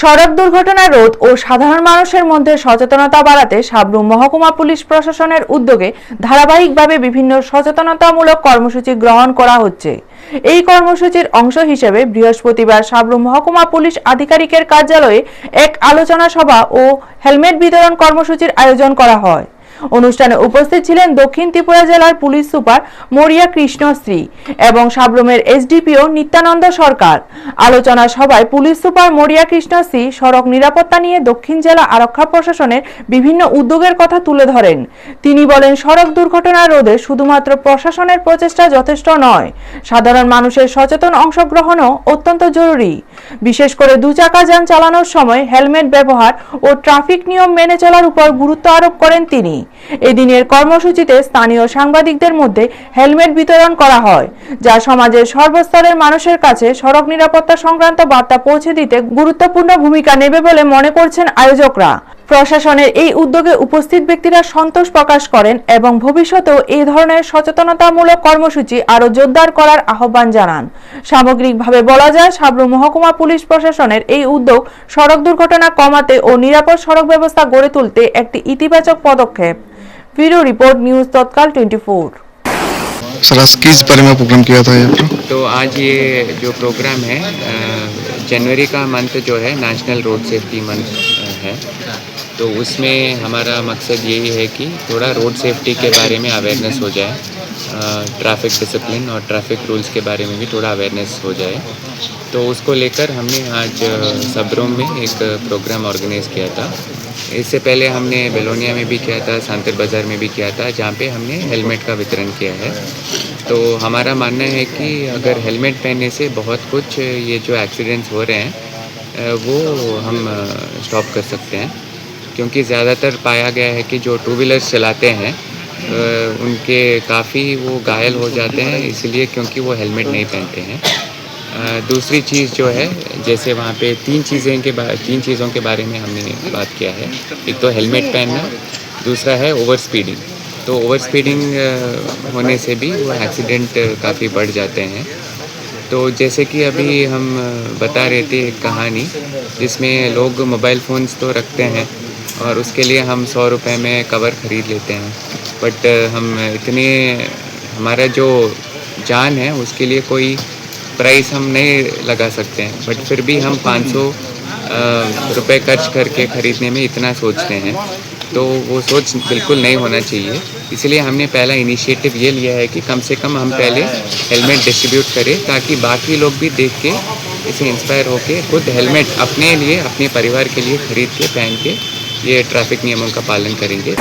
সড়ক দুর্ঘটনা রোধ ও সাধারণ মানুষের মধ্যে সচেতনতা বাড়াতে সাবরুম মহকুমা পুলিশ প্রশাসনের উদ্যোগে ধারাবাহিকভাবে বিভিন্ন সচেতনতামূলক কর্মসূচি গ্রহণ করা হচ্ছে। এই কর্মসূচির অংশ হিসেবে বৃহস্পতিবার সাবরুম মহকুমা পুলিশ আধিকারিকের কার্যালয়ে এক আলোচনা সভা ও হেলমেট বিতরণ কর্মসূচির আয়োজন করা হয়। অনুষ্ঠানে উপস্থিত ছিলেন দক্ষিণ ত্রিপুরা জেলার পুলিশ সুপার মরিয়া কৃষ্ণশ্রী এবং সাবরুমের এসডিপিও নিত্যানন্দ সরকার। আলোচনা সভায় পুলিশ সুপার মরিয়া কৃষ্ণশ্রী সড়ক নিরাপত্তা নিয়ে দক্ষিণ জেলা আরক্ষা প্রশাসনের বিভিন্ন উদ্যোগের কথা তুলে ধরেন। তিনি বলেন, সড়ক দুর্ঘটনা রোধে শুধুমাত্র প্রশাসনের প্রচেষ্টা যথেষ্ট নয়, সাধারণ মানুষের সচেতন অংশগ্রহণও অত্যন্ত জরুরি। বিশেষ করে দুচাকা যান চালানোর সময় হেলমেট ব্যবহার ও ট্রাফিক নিয়ম মেনে চলার উপর গুরুত্ব আরোপ করেন তিনি। এদিনের কর্মসূচিতে স্থানীয় সাংবাদিকদের মধ্যে হেলমেট বিতরণ করা হয়, যা সমাজের সর্বস্তরের মানুষের কাছে সড়ক নিরাপত্তা সংক্রান্ত বার্তা পৌঁছে দিতে গুরুত্বপূর্ণ ভূমিকা নেবে বলে মনে করছেন আয়োজকরা। প্রশাসনের এই উদ্যোগে উপস্থিত ব্যক্তিরা সন্তোষ প্রকাশ করেন এবং ভবিষ্যতেও এই ধরনের সচেতনতামূলক কর্মসূচি আরও জোরদার করার আহ্বান জানান। সামগ্রিকভাবে বলা যায়, সাবরু মহকুমা পুলিশ প্রশাসনের এই উদ্যোগ সড়ক দুর্ঘটনা কমাতে ও নিরাপদ সড়ক ব্যবস্থা গড়ে তুলতে একটি ইতিবাচক পদক্ষেপ। ब्यूरो रिपोर्ट न्यूज़ तत्काल 24 सर किस बारे में प्रोग्राम किया था ये तो आज ये जो प्रोग्राम है जनवरी का मंथ जो है नेशनल रोड सेफ्टी मंथ है। तो उसमें हमारा मकसद यही है कि थोड़ा रोड सेफ्टी के बारे में अवेयरनेस हो जाए ट्रैफ़िक डिसिप्लिन और ट्रैफ़िक रूल्स के बारे में भी थोड़ा अवेयरनेस हो जाए। तो उसको लेकर हमने आज सबरूम में एक प्रोग्राम ऑर्गेनाइज किया था। इससे पहले हमने बेलोनिया में भी किया था सांतर बाज़ार में भी किया था, जहाँ पे हमने हेलमेट का वितरण किया है। तो हमारा मानना है कि अगर हेलमेट पहनने से बहुत कुछ ये जो एक्सीडेंट्स हो रहे हैं वो हम स्टॉप कर सकते हैं। क्योंकि ज़्यादातर पाया गया है कि जो टू व्हीलर्स चलाते हैं उनके काफ़ी वो घायल हो जाते हैं, इसलिए क्योंकि वो हेलमेट नहीं पहनते हैं। दूसरी चीज़ जो है, जैसे वहाँ पे तीन चीज़ें के तीन चीज़ों के बारे में हमने बात किया है। एक तो हेलमेट पहनना, दूसरा है ओवर स्पीडिंग तो ओवर स्पीडिंग होने से भी वो एक्सीडेंट काफ़ी बढ़ जाते हैं। तो जैसे कि अभी हम बता रहे थे एक कहानी, जिसमें लोग मोबाइल फ़ोन्स तो रखते हैं और उसके लिए हम सौ रुपये में कवर ख़रीद लेते हैं। बट हम इतने, हमारा जो जान है, उसके लिए कोई प्राइस हम नहीं लगा सकते हैं बट फिर भी हम 500 रुपए खर्च करके ख़रीदने में इतना सोचते हैं। तो वो सोच बिल्कुल नहीं होना चाहिए। इसलिए हमने पहला इनिशिएटिव ये लिया है कि कम से कम हम पहले हेलमेट डिस्ट्रीब्यूट करें, ताकि बाकी लोग भी देख के इसे इंस्पायर होके खुद हेलमेट अपने लिए, अपने परिवार के लिए ख़रीद के, पहन के ये ट्रैफ़िक नियमों का पालन करेंगे।